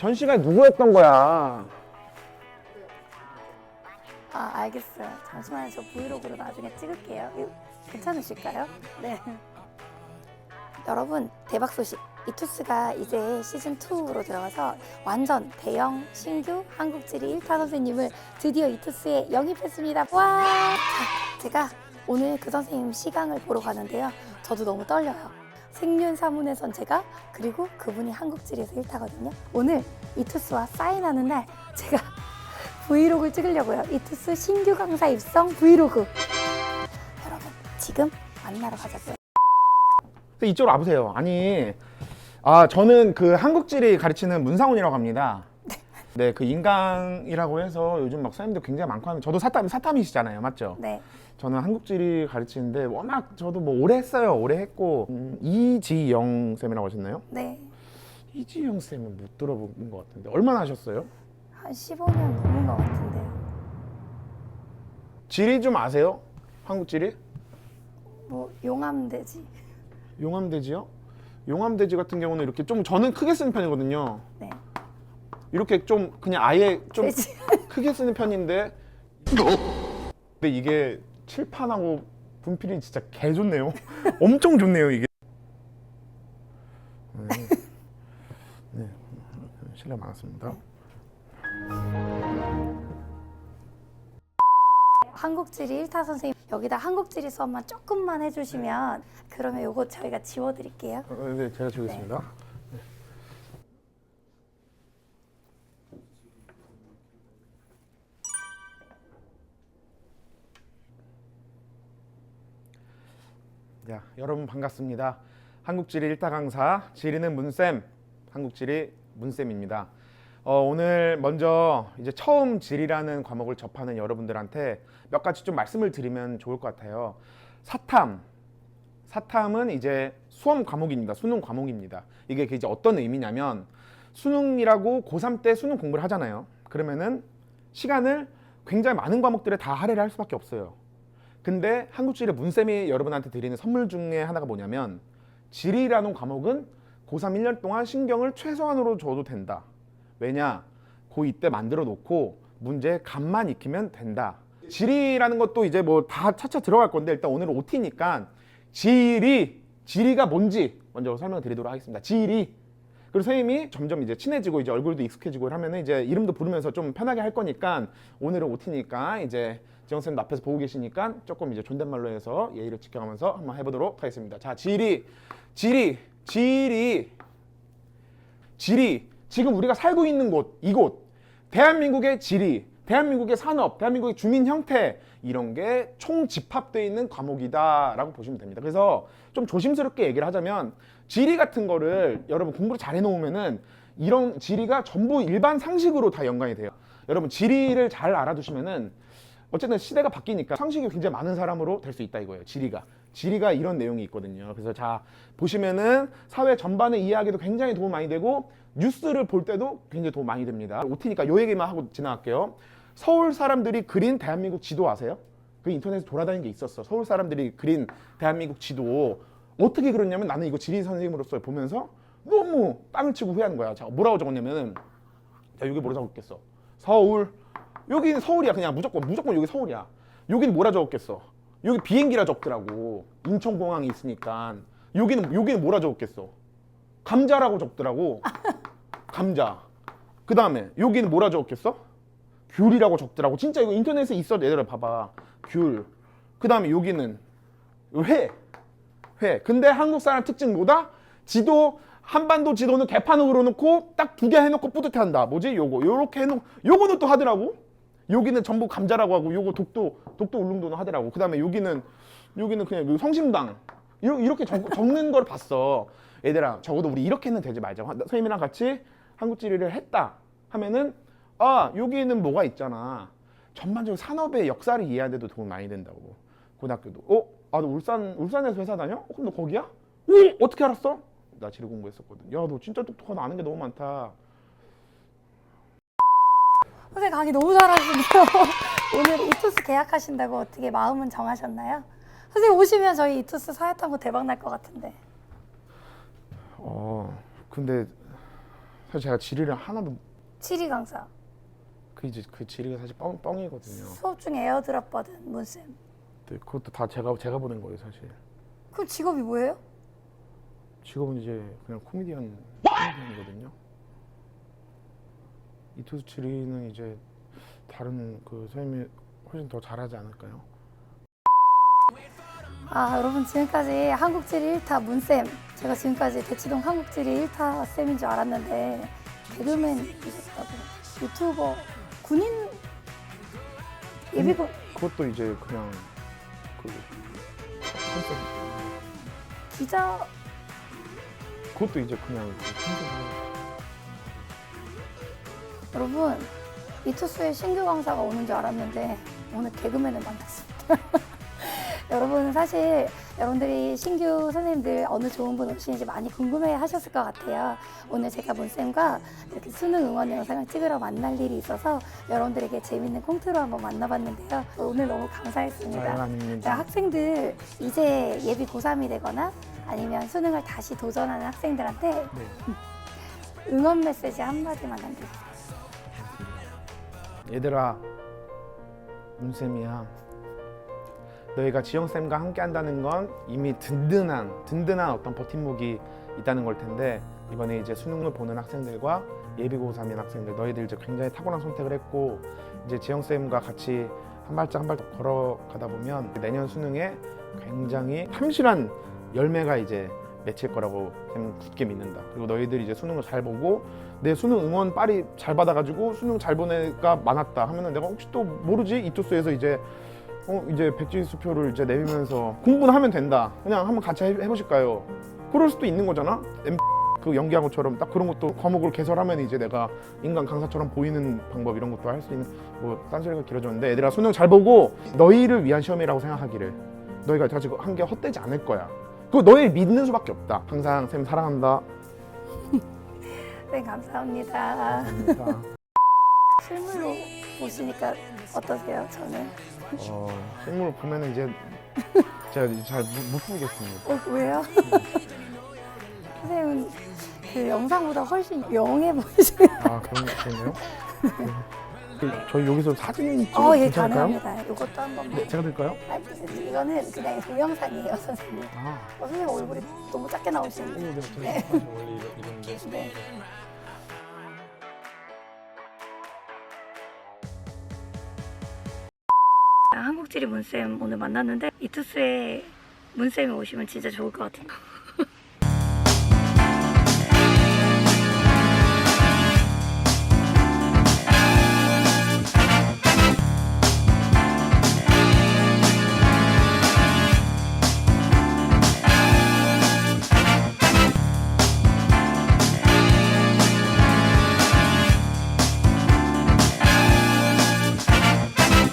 전시가 누구였던 거야? 아 알겠어요. 잠시만요. 저 브이로그로 나중에 찍을게요. 괜찮으실까요? 네. 여러분 대박 소식. 이투스가 이제 시즌 2로 들어가서 완전 대형 신규 한국지리 1타 선생님을 드디어 이투스에 영입했습니다. 와! 자, 제가 오늘 그 선생님 시강을 보러 가는데요. 저도 너무 떨려요. 생륜 사문에선 제가 그리고 그분이 한국 지리에서 1타거든요. 오늘 이투스와 사인하는 날 제가 브이로그를 찍으려고요. 이투스 신규 강사 입성 브이로그. 여러분 지금 만나러 가자고요. 이쪽으로 와보세요. 아니, 아 저는 그 한국지리 가르치는 문상훈이라고 합니다. 네, 그 인강이라고 해서 요즘 막 선생님들 굉장히 많고 하면 저도 사탐 사탐이시잖아요, 맞죠? 네. 저는 한국지리 가르치는데 워낙 저도 뭐 오래 했어요, 오래 했고 음, 이지영 쌤이라고 하셨나요? 네. 이지영 쌤은 못 들어본 것 같은데 얼마나 하셨어요? 한 15년 넘은 것 같은데요. 지리 좀 아세요? 한국지리? 뭐 용암돼지. 용암돼지요? 용암돼지 같은 경우는 이렇게 좀 저는 크게 쓰는 편이거든요. 네. 이렇게 좀 그냥 아예 좀 돼지. 크게 쓰는 편인데 근데 이게 칠판하고 분필이 진짜 개 좋네요. 엄청 좋네요 이게. 네, 네. 실례 많았습니다. 한국지리 1타 선생님 여기다 한국지리 수업만 조금만 해주시면 그러면 요거 저희가 지워드릴게요. 어, 네, 제가 지우겠습니다. 야, 여러분 반갑습니다. 한국지리 일타 강사 지리는 문쌤, 한국지리 문쌤입니다. 어, 오늘 먼저 이제 처음 지리라는 과목을 접하는 여러분들한테 몇 가지 좀 말씀을 드리면 좋을 것 같아요. 사탐, 사탐은 이제 수험 과목입니다. 수능 과목입니다. 이게 이제 어떤 의미냐면 수능이라고 고3 때 수능 공부를 하잖아요. 그러면은 시간을 굉장히 많은 과목들에 다 할애를 할 수밖에 없어요. 근데 한국지리 문쌤이 여러분한테 드리는 선물 중에 하나가 뭐냐면 지리라는 과목은 고3 1년 동안 신경을 최소한으로 줘도 된다. 왜냐? 고2 때 만들어 놓고 문제 감만 익히면 된다. 지리라는 것도 이제 뭐 다 차차 들어갈 건데 일단 오늘은 OT니까 지리, 지리가 뭔지 먼저 설명을 드리도록 하겠습니다. 지리. 그리고 선생님이 점점 이제 친해지고 이제 얼굴도 익숙해지고 하면은 이제 이름도 부르면서 좀 편하게 할 거니까 오늘은 OT니까 이제 지영 쌤도 앞에서 보고 계시니까 조금 이제 존댓말로 해서 예의를 지켜가면서 한번 해보도록 하겠습니다. 자, 지리, 지리, 지리, 지리. 지금 우리가 살고 있는 곳, 이곳, 대한민국의 지리, 대한민국의 산업, 대한민국의 주민 형태 이런 게 총 집합되어 있는 과목이다라고 보시면 됩니다. 그래서 좀 조심스럽게 얘기를 하자면 지리 같은 거를 여러분 공부를 잘 해놓으면은 이런 지리가 전부 일반 상식으로 다 연관이 돼요. 여러분 지리를 잘 알아두시면은 어쨌든 시대가 바뀌니까 상식이 굉장히 많은 사람으로 될 수 있다 이거예요. 지리가. 지리가 이런 내용이 있거든요. 그래서 자 보시면은 사회 전반을 이해하기도 굉장히 도움 많이 되고 뉴스를 볼 때도 굉장히 도움 많이 됩니다. OT니까 요 얘기만 하고 지나갈게요. 서울 사람들이 그린 대한민국 지도 아세요? 그 인터넷에 돌아다니는 게 있었어. 서울 사람들이 그린 대한민국 지도 어떻게 그렸냐면 나는 이거 지리 선생님으로서 보면서 너무 땅을 치고 후회하는 거야. 자 뭐라고 적었냐면은 자 여기 뭐라 적었겠어? 서울 여기는 서울이야 그냥 무조건 무조건 여기 서울이야. 여기는 뭐라 적었겠어? 여기 비행기라 적더라고. 인천공항이 있으니까. 여기는 여기는 뭐라 적었겠어? 감자라고 적더라고. 감자. 그 다음에 여기는 뭐라 적었겠어? 귤이라고 적더라고. 진짜 이거 인터넷에 있어. 얘들아 봐봐. 귤. 그 다음에 여기는 회. 회. 근데 한국 사람 특징 뭐다? 지도 한반도 지도는 개판으로 놓고 딱 두 개 해놓고 뿌듯해한다. 뭐지? 요거 요렇게 해놓고 요거는 또 하더라고. 여기는 전부 감자라고 하고 요거 독도 독도 울릉도는 하더라고. 그다음에 여기는 여기는 그냥 요 성심당 이렇게 적, 적는 걸 봤어. 얘들아 적어도 우리 이렇게는 되지 말자. 화- 선생님이랑 같이 한국지리를 했다 하면은 아 여기는 뭐가 있잖아. 전반적으로 산업의 역사를 이해하는데도 도움 많이 된다고. 고등학교도 어? 아 너 울산 울산에서 회사 다녀? 어, 그럼 너 거기야? 오 어떻게 알았어? 나 지리 공부했었거든. 야 너 진짜 똑똑하다 아는 게 너무 많다. 선생님 강의 너무 잘하시네요. 오늘 이투스 계약하신다고 어떻게 마음은 정하셨나요? 선생님 오시면 저희 이투스 사회탐구 대박 날 것 같은데. 어 근데 사실 제가 지리를 하나도 지리 강사. 그 이제 그 지리가 사실 뻥 뻥이거든요. 수업 중에 에어드랍 받은 문쌤. 네, 그것도 다 제가 제가 보낸 거예요 사실. 그럼 직업이 뭐예요? 직업은 이제 그냥 코미디언 코미디언이거든요. 이투스 지리는 이제 다른 그 선생님이 훨씬 더 잘하지 않을까요? 아 여러분 지금까지 한국지리 1타 문쌤. 제가 지금까지 대치동 한국지리 1타 쌤인 줄 알았는데 개그맨이셨다고. 유튜버 군인 예비군. 그것도 이제 그냥 그 컨셉 기자 그것도 이제 그냥 그 컨셉 여러분 이투스에 신규 강사가 오는 줄 알았는데 오늘 개그맨을 만났습니다. 여러분 사실 여러분들이 신규 선생님들 어느 좋은 분 오시는지 많이 궁금해 하셨을 것 같아요. 오늘 제가 문쌤과 이렇게 수능 응원 영상을 찍으러 만날 일이 있어서 여러분들에게 재밌는 꽁트로 한번 만나봤는데요. 오늘 너무 감사했습니다. 자, 아닙니다. 학생들 이제 예비 고3이 되거나 아니면 수능을 다시 도전하는 학생들한테 네. 응원 메시지 한마디만 남겨주세요. 얘들아 문쌤이야. 너희가 지영쌤과 함께 한다는 건 이미 든든한 든든한 어떤 버팀목이 있다는 걸 텐데 이번에 이제 수능을 보는 학생들과 예비고 3인 학생들 너희들 이제 굉장히 탁월한 선택을 했고 이제 지영쌤과 같이 한 발짝 한 발짝 걸어가다 보면 내년 수능에 굉장히 참실한 열매가 이제 맺힐 거라고 쌤은 굳게 믿는다. 그리고 너희들이 이제 수능을 잘 보고 내 수능 응원 빨리 잘 받아가지고 수능 잘본 애가 많았다 하면은 내가 혹시 또 모르지 이투스에서 이제 어 이제 백지 수표를 이제 내밀면서 공부는 하면 된다. 그냥 한번 같이 해, 해보실까요? 그럴 수도 있는 거잖아. 그 연기한 것처럼 딱 그런 것도 과목을 개설하면 이제 내가 인간 강사처럼 보이는 방법 이런 것도 할 수 있는 뭐 딴소리가 길어졌는데 얘들아 수능 잘 보고 너희를 위한 시험이라고 생각하기를 너희가 가지고 한 게 헛되지 않을 거야. 그거 너희 믿는 수밖에 없다. 항상 쌤 사랑한다. 네, 감사합니다. 감사합니다. 실물로 보시니까 어떠세요? 저는 어, 실물 보면은 이제 제가 잘못 못 보겠습니다. 어 왜요? 선생님은 그 영상보다 훨씬 영해 보이시네요. 아 그런? 네. 그, 저희 여기서 사진 찍어도 어, 예, 괜찮을까요? 가능합니다. 이것도 한 번만. 네, 제가 될까요? 아, 이거는 그냥 동영상이에요, 선생님. 아, 어, 선생님 얼굴이 너무 작게 나오시는데. 네, 저희 사실 원래 이런- 이런데. 네. 한국지리 문쌤 오늘 만났는데 이투스에 문쌤이 오시면 진짜 좋을 것 같아요.